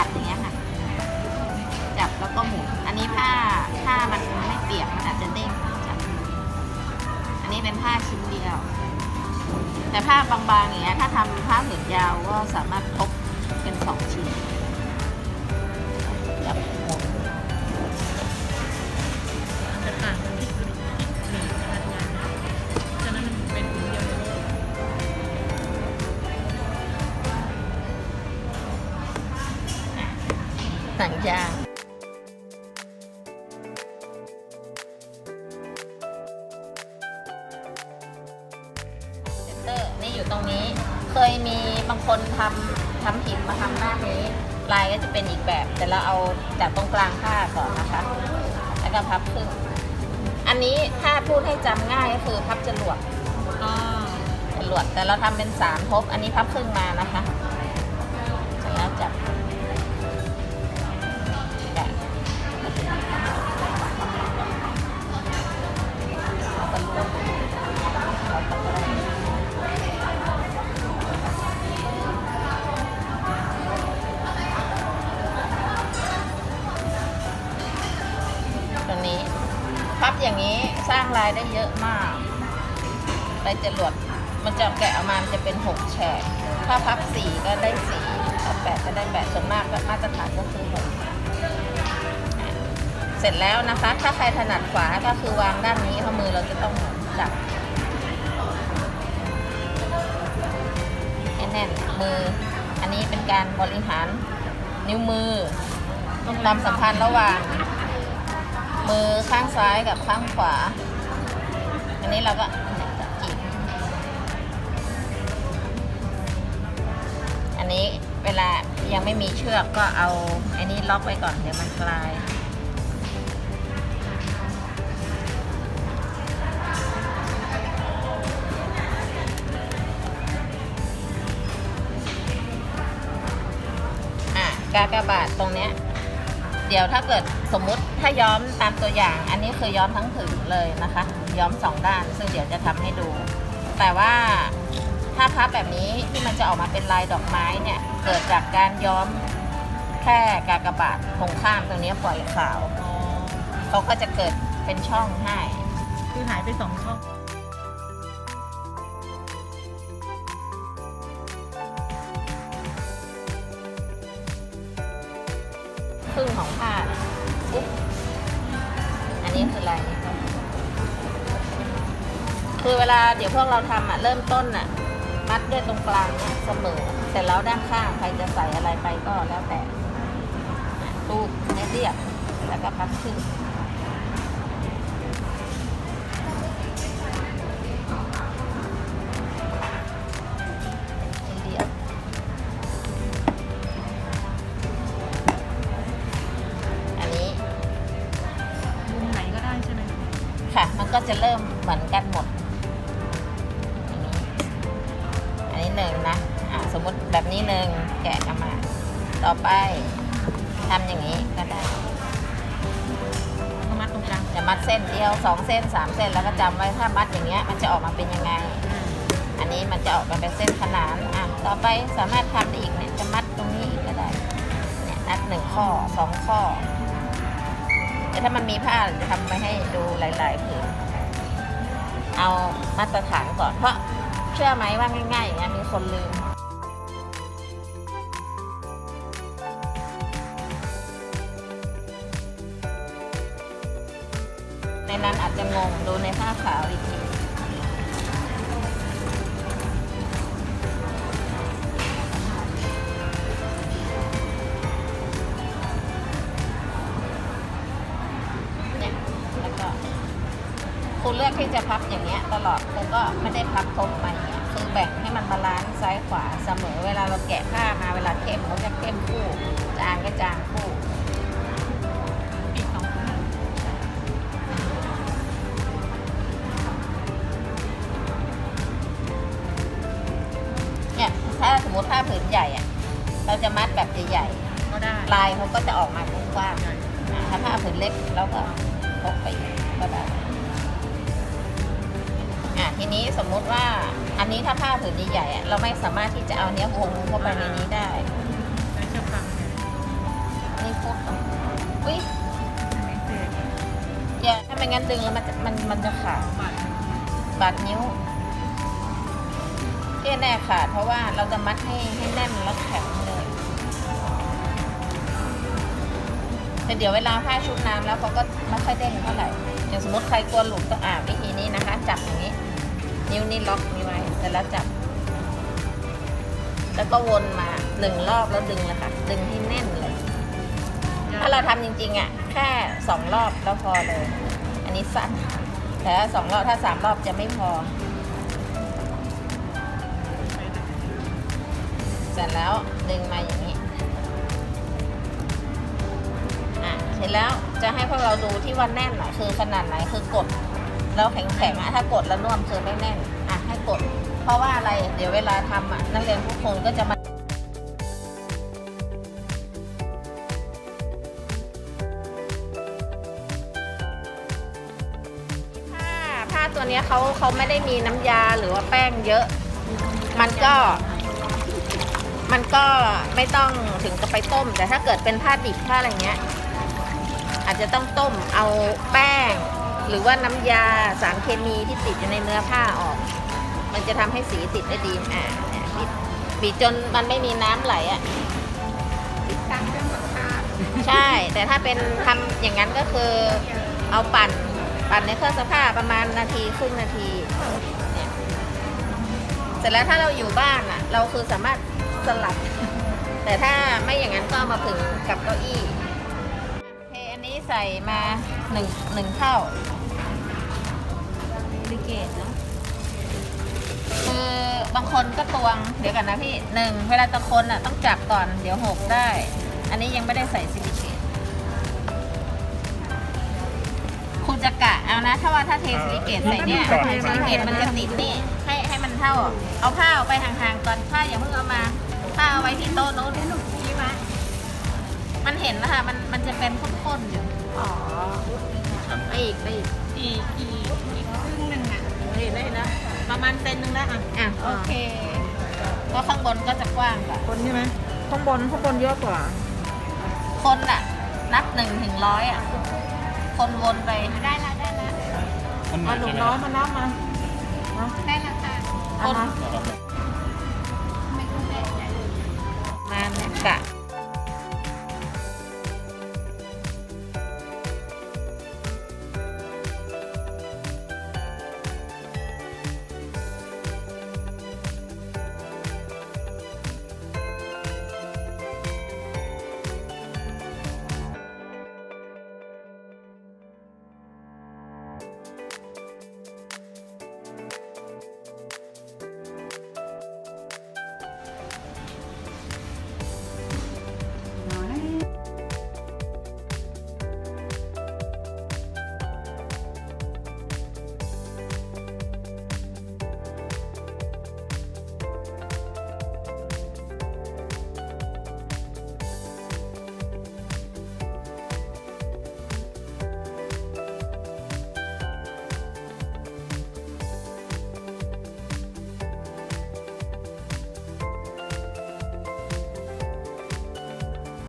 จับอย่างเงี้ยค่ะ จับแล้วก็หมุน อันนี้ผ้าผ้ามันไม่เปียกมันอาจจะเด้งจับ อันนี้เป็นผ้าชิ้นเดียว แต่ผ้าบางๆอย่างเงี้ยถ้าทำผ้าผืนยาวก็สามารถพกเป็นสองชิ้น หนังยางเซ็นเตอร์นี่อยู่ตรงนี้ เคยมีบางคนทำทำหิมมาทำหน้านี้ ลายก็จะเป็นอีกแบบ แต่เราเอาจากตรงกลางผ้าก่อนนะคะ แล้วก็พับครึ่ง อันนี้ถ้าพูดให้จำง่ายก็คือพับจรวดอ๋อจรวดแต่เราทำเป็นสามทบ อันนี้พับครึ่งมานะคะ พับอย่างนี้สร้างรายได้เยอะมากลายจรวดมันจะแกะออกมามันจะเป็นหกแฉกถ้าพับสี่ก็ได้สี่พับแปดก็ได้แปดส่วนมากก็มาตรฐานก็คือหกเสร็จแล้วนะคะ ถ้าใครถนัดขวาก็คือวางด้านนี้เพราะมือเราจะต้องจับแน่นมือ อันนี้เป็นการบริหารนิ้วมือความสัมพันธ์ระหว่าง มือข้างซ้ายกับข้างขวา อันนี้เราก็จีบอันนี้เวลายังไม่มีเชือกก็เอาอันนี้ล็อกไว้ก่อนเดี๋ยวมันคลายอะกากบาทตรงเนี้ย เดี๋ยวถ้าเกิดสมมุติถ้าย้อมตามตัวอย่าง อันนี้คือย้อมทั้งผืนเลยนะคะ ย้อมสองด้าน ซึ่งเดี๋ยวจะทำให้ดู แต่ว่าถ้าพับแบบนี้ที่มันจะออกมาเป็นลายดอกไม้เนี่ย เกิดจากการย้อมแค่กากบาทตรงข้ามตรงนี้ปล่อยขาวเขาก็จะเกิดเป็นช่องให้ คือหายไปสองช่อง รึ่งของผ้าอันนี้คืออะไรคือเวลาเดี๋ยวพวกเราทำอะเริ่มต้นอะ มัดด้วยตรงกลางเนี่ยเสมอเสร็จแล้วด้านข้างใครจะใส่อะไรไปก็แล้วแต่ตูดให้เรียบแล้วก็พับขึ้น ก็จะเริ่มเหมือนกันหมด อันนี้อันนี้หนึ่งนะอ่าสมมติแบบนี้หนึ่งแกะกันมา ต่อไปทำอย่างนี้ก็ได้ก็มัดตรงกลางจะมัดเส้นเดียวสองเส้นสามเส้นแล้วก็จำไว้ถ้ามัดอย่างเงี้ยมันจะออกมาเป็นยังไง อันนี้มันจะออกมาเป็นเส้นขนานอะต่อไปสามารถทำได้อีกเนี่ยจะมัดตรงนี้อีกก็ได้เนี่ยนัดหนึ่งข้อสองข้อแต่ถ้ามันมีผ้าจะทำไปให้ดูหลายๆผืน เอามาตรฐานก่อนเพราะเชื่อไหมว่าง่ายๆอย่างเงี้ยมีคนลืมในนั้นอาจจะงงดูในผ้าขาวอีกที รูเลือกที่จะพับอย่างเงี้ยตลอดครูก็ไม่ได้พับทบไปอย่างเงี้ยคือแบ่งให้มันบาลานซ์ซ้ายขวาเสมอ เวลาเราแกะผ้ามาเวลาเข้มก็จะเข้มคู่จางก็จางคู่ปีกสองข้างเนี่ยถ้าสมมติผ้าผืนใหญ่อะเราจะมัดแบบใหญ่ก็ได้ๆลายเขาก็จะออกมากว้างๆอะถ้าผ้าผืนเล็กเราก็พกไปก็ได้ อะทีนี้สมมุติว่าอันนี้ถ้าผ้าผืนใหญ่ๆอะเราไม่สามารถที่จะเอาเนี้ยวงเข้าไปในนี้ได้แล้วเชือกฟางเนี่ยนี่พุดอุ้ยอันนี้คืออย่าถ้าไม่งั้นดึงแล้วมันจะมันมันจะขาดบัตรบาดนิ้วเที่แน่ขาดเพราะว่าเราจะมัดให้ให้แน่นแล้วแข็งเลยแต่เดี๋ยวเวลาผ้าชุบน้ำแล้วเขาก็ไม่ค่อยเด้งเท่าไหร่อย่างสมมติใครกลัวหลุดก็อาบวิธีนี้นะคะ จับอย่างนี้ นิ้วนี่ล็อกนี้ไว้เสร็จแล้วจับ แล้วก็วนมาหนึ่งรอบแล้วดึงเลยค่ะ ดึงให้แน่นเลย ถ้าเราทำจริงๆอะ แค่สองรอบแล้วพอเลย อันนี้สั้นแต่สองรอบถ้าสามรอบจะไม่พอ เสร็จแล้วดึงมาอย่างนี้อะเสร็จแล้วจะให้พวกเราดูที่ว่าแน่นอะคือขนาดไหนคือกด แล้วแข็งๆอะถ้ากดแล้วน่วมคือไม่แน่นอะให้กด เพราะว่าอะไรเดี๋ยวเวลาทำอะนักเรียนทุกคนก็จะมาผ้าผ้าตัวนี้เขาเขาไม่ได้มีน้ำยาหรือว่าแป้งเยอะ มันก็ มันก็ไม่ต้องถึงกับไปต้ม แต่ถ้าเกิดเป็นผ้าดิบผ้าอะไรเงี้ย อาจจะต้องต้มเอาแป้ง หรือว่าน้ำยาสารเคมีที่ติดอยู่ในเนื้อผ้าออก มันจะทำให้สีติดได้ดีอ่าเนี่ยบิดบีบจนมันไม่มีน้ำไหลอะตามเครื่องซักผ้าใช่ แต่ถ้าเป็นทำอย่างนั้นก็คือเอาปั่นปั่นในเครื่องซักผ้าประมาณนาทีครึ่งนาทีเนี่ยเสร็จแล้วถ้าเราอยู่บ้านอะ เราคือสามารถสลับ แต่ถ้าไม่อย่างนั้นก็เอามาผึ่งกับเก้าอี้เทอันนี้ใส่มาหนึ่งหนึ่งเท่า ลิเกตเนาะคือบางคนก็ตวงเดี๋ยวกันนะพี่หนึ่งเวลาตะคนอะต้องจับก่อนเดี๋ยวหกได้ อันนี้ยังไม่ได้ใส่ซิลิเกตคุณจะกะเอานะ ถ้าว่าถ้าเทซิลิเกตใส่เนี่ยซิลิเกตมันจะติดนี่ให้ให้มันเท่า เอาผ้าออกไปห่างๆก่อนผ้าอย่าเพิ่งเอามาผ้าเอาไว้ที่โต๊ะโน้นให้หนูชี้มามันเห็นนะคะมันมันจะเป็นข้นๆอยู่อ๋อ ไปอีกไปอีกอีกอีกอีกครึ่งหนึ่งอะเห็นได้นะประมาณเซนหนึ่งแล้วอะอะโอเคก็ข้างบนก็จะกว้างกว่าคนใช่ไหมข้างบนข้างบนเยอะกว่า คนอะ นับหนึ่งถึงร้อยอะ คนวนไปได้ละได้ละมันเหมามือนหนุ่ใช่มไหมน้อยมานับมาได้ละค่ะคนเอามามาเนี่ยกะ